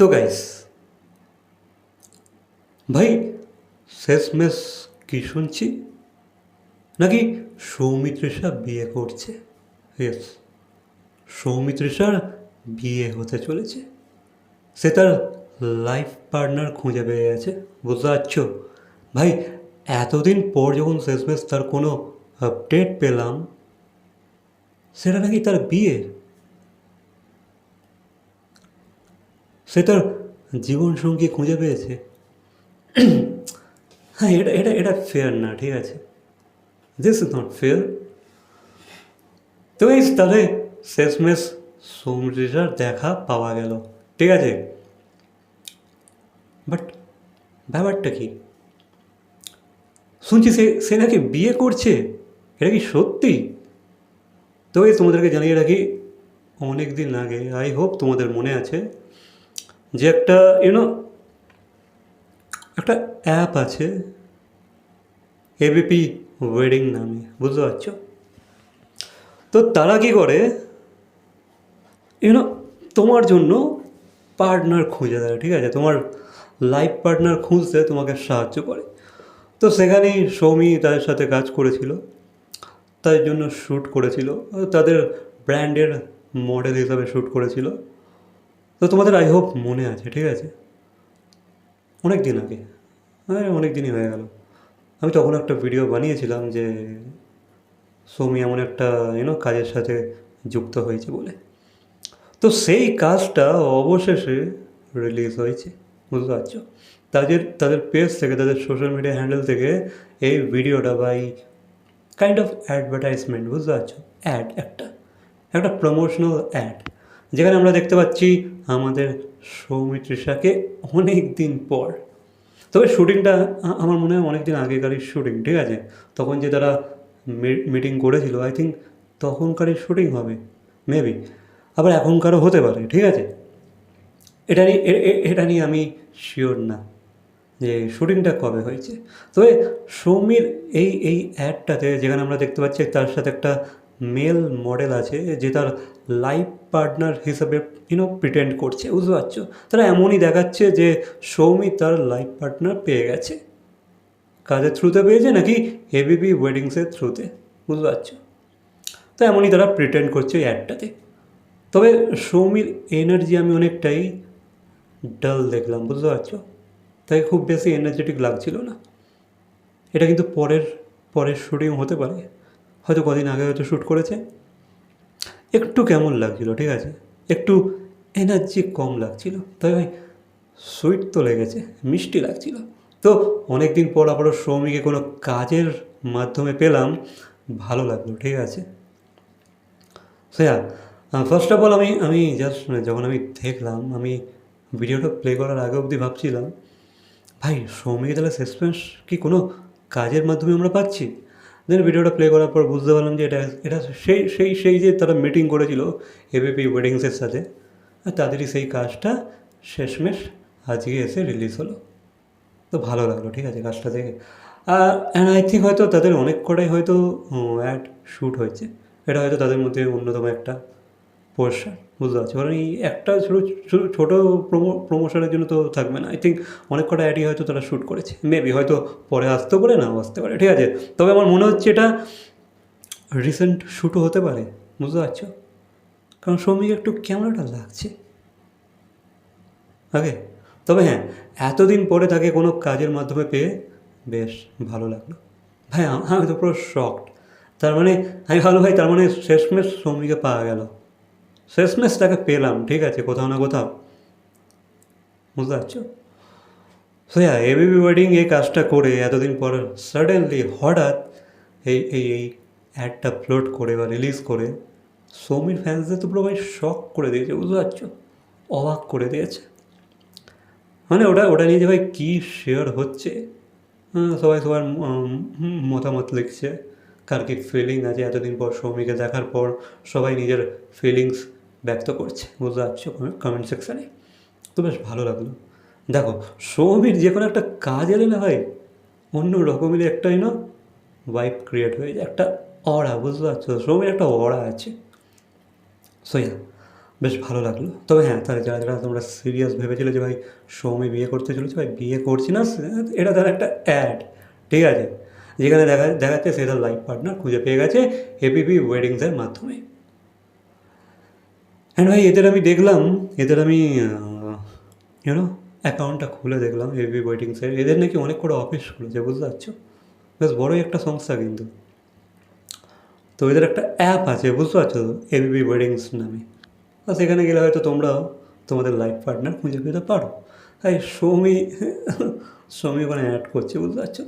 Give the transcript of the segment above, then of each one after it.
তো গাইস ভাই শেষমেশ কি শুনছি নাকি সৌমিত্রিষা বিয়ে করছে ইয়েস সৌমিত্রিষার বিয়ে হতে চলেছে সে তার লাইফ পার্টনার খুঁজে পেয়ে গেছে বুঝতে পারছ ভাই এতদিন পর যখন শেষমেশ তার কোনো আপডেট পেলাম সেটা নাকি তার বিয়ে সে তার জীবনসঙ্গী খুঁজে পেয়েছে। হ্যাঁ এটা এটা এটা ফেয়ার না, ঠিক আছে? দিস ইজ নট ফেয়ার তো এই তাহলে শেষমেশ সৌমিত্রিষার দেখা পাওয়া গেল, ঠিক আছে? বাট ব্যাপারটা কি? শুনছি সে সে নাকি বিয়ে করছে? এটা কি সত্যি? তো এই তোমাদেরকে জানিয়ে রাখি অনেক দিন আগে আই হোপ তোমাদের মনে আছে যে একটা ইউনো একটা অ্যাপ আছে এবিপি ওয়েডিং নামে, বুঝতে পারছ? তো তারা কি করে? ইউনো তোমার জন্য পার্টনার খুঁজে দেয়, ঠিক আছে? তোমার লাইফ পার্টনার খুঁজতে তোমাকে সাহায্য করে। তো সেখানেই সৌমি তাদের সাথে কাজ করেছিল তাই জন্য শ্যুট করেছিল, তাদের ব্র্যান্ডের মডেল হিসাবে শ্যুট করেছিল। তো তোমাদের আই হোপ মনে আছে, ঠিক আছে? অনেক দিন আগে। হ্যাঁ অনেক দিনই হয়ে গেল। আমি তখন একটা ভিডিও বানিয়েছিলাম যে সৌমি এমন একটা ইউনো কাজের সাথে যুক্ত হয়েছে বলে। তো সেই কাজটা অবশেষে রিলিজ হয়েছে, বুঝতে পারছ? তাদের তাদের পেজ থেকে, তাদের সোশ্যাল মিডিয়া হ্যান্ডেল থেকে এই ভিডিওটা বা এই কাইন্ড অফ অ্যাডভার্টাইজমেন্ট বুঝতে পারছ? অ্যাড একটা একটা প্রমোশনাল অ্যাড যেখানে আমরা দেখতে পাচ্ছি আমাদের সৌমিত্রিষাকে অনেক দিন পর। তবে শ্যুটিংটা আমার মনে হয় অনেক দিন আগেকারই শ্যুটিং ঠিক আছে? তখন যে তারা মিটিং করেছিল আই থিঙ্ক তখনকারই শ্যুটিং হবে মেবি আবার এখনকারও হতে পারে, ঠিক আছে? এটা নিয়ে এটা নিয়ে আমি শিওর না যে শুটিংটা কবে হয়েছে। তবে সৌমির এই এই অ্যাডটাতে যেখানে আমরা দেখতে পাচ্ছি তার সাথে একটা মেল মডেল আছে যে তার লাইফ পার্টনার হিসাবে ইউনো প্রিটেন্ড করছে, বুঝতে পারছ? তারা এমনই দেখাচ্ছে যে সৌমি তার লাইফ পার্টনার পেয়ে গেছে। কাজের থ্রুতে পেয়েছে নাকি এবিবি ওয়েডিংসের থ্রুতে বুঝতে পারছ? তো এমনই তারা প্রিটেন্ড করছে এই অ্যাডটাতে তবে সৌমির এনার্জি আমি অনেকটাই ডাল দেখলাম, বুঝতে পারছ? তাই খুব বেশি এনার্জেটিক লাগছিল না। এটা কিন্তু পরের পরের শুটিং হতে পারে। হয়তো কদিন আগে হয়তো শ্যুট করেছে। একটু কেমন লাগছিল, ঠিক আছে? একটু এনার্জি কম লাগছিল। তবে ভাই সুইট তো লেগেছে, মিষ্টি লাগছিল। তো অনেক দিন পর আবারও সৌমিকে কোনো কাজের মাধ্যমে পেলাম, ভালো লাগল, ঠিক আছে? সেয়া ফার্স্ট অফ অল আমি আমি জাস্ট যখন আমি দেখলাম, আমি ভিডিওটা প্লে করার আগে অবধি ভাবছিলাম, ভাই, সৌমিকে তাহলে সাসপেন্স কি কোনো কাজের মাধ্যমে আমরা পাচ্ছি? দেন ভিডিওটা প্লে করার পর বুঝতে পারলাম যে এটা এটা সেই সেই সেই যে তারা মিটিং করেছিল এবিপি ওয়েডিংসের সাথে তাদেরই সেই কাজটা শেষমেশ আজকে এসে রিলিজ হলো। তো ভালো লাগল, ঠিক আছে, কাজটা দেখে। আর অ্যান্ড আই থিঙ্ক হয়তো তাদের অনেক কটাই হয়তো অ্যাড শ্যুট হয়েছে। এটা হয়তো তাদের মধ্যে অন্যতম একটা পোর্শন বুঝতে পারছি? কারণ এই একটা ছোটো ছোটো প্রমো প্রমোশনের জন্য তো থাকবে না। আই থিঙ্ক অনেক কটা অ্যাডই হয়তো তারা শ্যুট করেছে। মেবি হয়তো পরে আসতেও পারে, নাও আসতে পারে। ঠিক আছে? তবে আমার মনে হচ্ছে এটা রিসেন্ট শ্যুটও হতে পারে, বুঝতে পারছ? কারণ সৌমিক একটু ক্যামেরাটা লাগছে। ওকে তবে হ্যাঁ এতদিন পরে তাকে কোনো কাজের মাধ্যমে পেয়ে বেশ ভালো লাগল। ভাই আমি তো পুরো শকড তার মানে আমি ভালো, ভাই, তার মানে শেষমেশ সৌমিকে পাওয়া গেল। শেষমেশ তাকে পেলাম ঠিক আছে কোথাও না কোথাও। বুঝতে পারছ? সো হ্যাঁ এবিবি ওয়েডিং এই কাজটা করে এতদিন পর সাডেনলি হঠাৎ এই এই এই অ্যাডটা ফ্লোট করে বা রিলিজ করে সৌমির ফ্যান্সদের তো পুরো ভাই শখ করে দিয়েছে বুঝতে পারছ? অবাক করে দিয়েছে। মানে ওটা ওটা নিয়ে যে ভাই কী শেয়ার হচ্ছে? হ্যাঁ, সবাই সবার মতামত লিখছে। কার কী ফিলিং আছে? এতদিন পর সৌমিকে দেখার পর সবাই নিজের ফিলিংস ব্যক্ত করছে, বুঝতে পারছ? কমেন্ট সেকশানে তো বেশ ভালো লাগল। দেখো সৌমির যে কোনো একটা কাজ এলে না ভাই, অন্য রকমের একটাই না ভাইব ক্রিয়েট হয়ে যায়। একটা অড়া বুঝতে পারছ? সৌমির একটা অড়া আছে। সো বেশ ভালো লাগল। তবে হ্যাঁ তাহলে যারা যারা তোমরা সিরিয়াস ভেবেছিলে যে ভাই সৌমি বিয়ে করতে চলেছে, ভাই বিয়ে করছি না এটা তার একটা অ্যাড ঠিক আছে? যেখানে দেখা দেখাচ্ছে সে তার লাইফ পার্টনার খুঁজে পেয়ে গেছে এপিপি ওয়েডিংসের মাধ্যমে। হ্যাঁ ভাই এদের আমি দেখলাম, এদের আমি ইউনো অ্যাকাউন্টটা খুলে দেখলাম এপি ওয়েডিংসের এদের নাকি অনেক করে অফিস খুলেছে, বুঝতে পারছ? বেশ বড়ই একটা সংস্থা কিন্তু। তো এদের একটা অ্যাপ আছে, বুঝতে পারছ? তো এবিবি ওয়েডিংস নামে। আর সেখানে গেলে হয়তো তোমরাও তোমাদের লাইফ পার্টনার খুঁজে পেতে পারো। তাই সৌমি সৌমি ওখানে অ্যাড করছে, বুঝতে পারছ?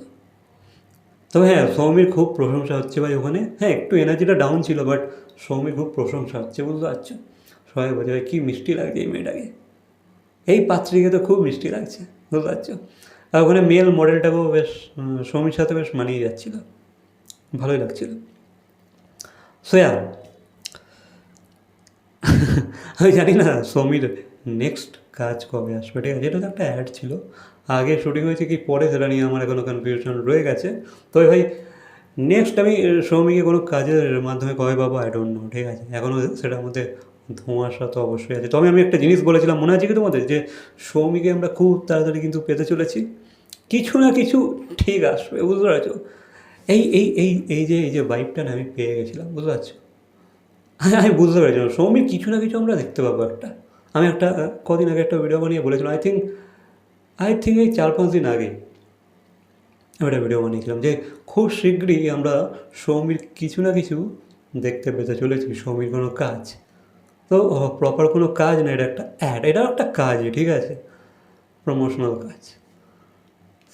তো? হ্যাঁ সৌমির খুব প্রশংসা হচ্ছে ভাই ওখানে। হ্যাঁ একটু এনার্জিটা ডাউন ছিল বাট সৌমির খুব প্রশংসা হচ্ছে, বুঝতে পারছ? সবাই বলছে, ভাই, কী মিষ্টি লাগছে এই মেয়েটাকে? এই পাত্রীকে তো খুব মিষ্টি লাগছে, বুঝতে পারছ? আর ওখানে মেল মডেলটাকেও বেশ সৌমির সাথে বেশ মানিয়ে যাচ্ছিল, ভালোই লাগছিল। সোয়া আমি জানি না, সমীর নেক্সট কাজ কবে আসবে, ঠিক আছে? এটা তো একটা অ্যাড ছিল, আগে শুটিং হয়েছে কি পরে সেটা নিয়ে আমার এখনও কনফিউশন রয়ে গেছে। তবে ভাই নেক্সট আমি, সৌমিকে কোনো কাজের মাধ্যমে কবে পাবো? আই ডোন্ট নো ঠিক আছে? এখনও সেটার মধ্যে ধোঁয়াশা তো অবশ্যই আছে। তবে আমি একটা জিনিস বলেছিলাম, মনে আছে কি তোমাদের? যে সৌমিকে আমরা খুব তাড়াতাড়ি কিন্তু পেতে চলেছি। কিছু না কিছু ঠিক আসবে, বুঝতে পারছ? এই এই এই এই যে এই যে বাইকটা না আমি পেয়ে গেছিলাম, বুঝতে পারছ? হ্যাঁ আমি বুঝতে পেরেছিলাম সৌমির কিছু না কিছু আমরা দেখতে পাবো একটা। আমি একটা কদিন আগে একটা ভিডিও বানিয়ে বলেছিলাম আই থিঙ্ক আই থিঙ্ক এই চার পাঁচ দিন আগে আমি একটা ভিডিও বানিয়েছিলাম যে খুব শীঘ্রই আমরা সৌমির কিছু না কিছু দেখতে পেতে চলেছি, সৌমির কোনো কাজ। তো প্রপার কোনো কাজ না এটা একটা অ্যাড এটাও একটা কাজই, ঠিক আছে? প্রমোশনাল কাজ।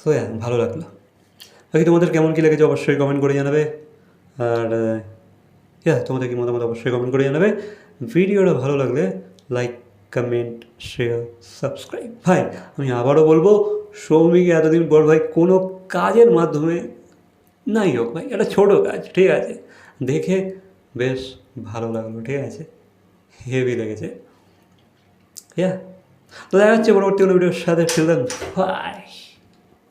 সো হ্যাঁ ভালো লাগল। বাকি তোমাদের কেমন কী লেগেছে অবশ্যই কমেন্ট করে জানাবে। আর ইয়া তোমাদের কি মতামত অবশ্যই কমেন্ট করে জানাবে। ভিডিওটা ভালো লাগলে লাইক কমেন্ট শেয়ার সাবস্ক্রাইব ভাই, আমি আবারও বলব, সৌমিকে এতদিন পর ভাই কোনো কাজের মাধ্যমে নাই হোক ভাই, এটা ছোটো কাজ, ঠিক আছে? দেখে বেশ ভালো লাগল, ঠিক আছে? হেভি লেগেছে। হ্যাঁ তো দেখা হচ্ছে পরবর্তী কোনো ভিডিওর সাথে। ফেললেন বাই